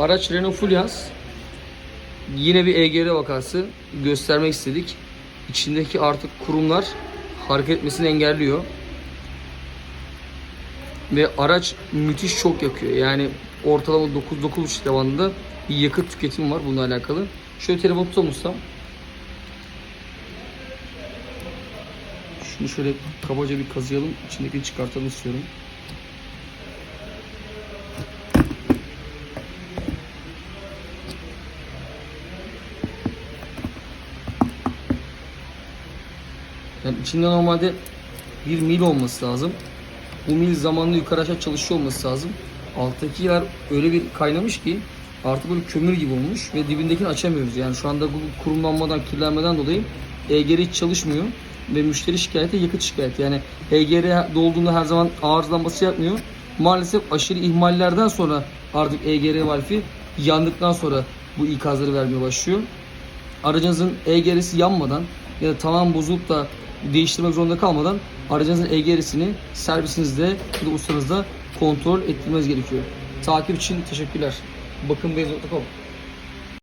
Araç Renault Fluence. Yine bir EGR vakası göstermek istedik. İçindeki artık kurumlar hareket etmesini engelliyor. Ve araç müthiş çok yakıyor. Yani ortalama 9-9,5 bandında bir yakıt tüketimi var bununla alakalı. Şöyle telefonu tutamışsam. Şunu şöyle kabaca bir kazıyalım. İçindekini çıkartalım istiyorum. Yani içinde normalde bir mil olması lazım. Bu mil zamanlı yukarı aşağı çalışıyor olması lazım. Alttaki yer öyle bir kaynamış ki artık böyle kömür gibi olmuş ve dibindekini açamıyoruz. Yani şu anda bu kurumlanmadan, kirlenmeden dolayı EGR hiç çalışmıyor ve müşteri şikayeti yakıt şikayeti. Yani EGR dolduğunda her zaman arızalanması yapmıyor. Maalesef aşırı ihmallerden sonra artık EGR valfi yandıktan sonra bu ikazları vermeye başlıyor aracınızın EGR'si yanmadan ya da tamam bozulup da değiştirmek zorunda kalmadan aracınızın EGR'sini servisinizde ya da ustanızda kontrol ettirmeniz gerekiyor. Takip için teşekkürler. Bakınbeyaz.com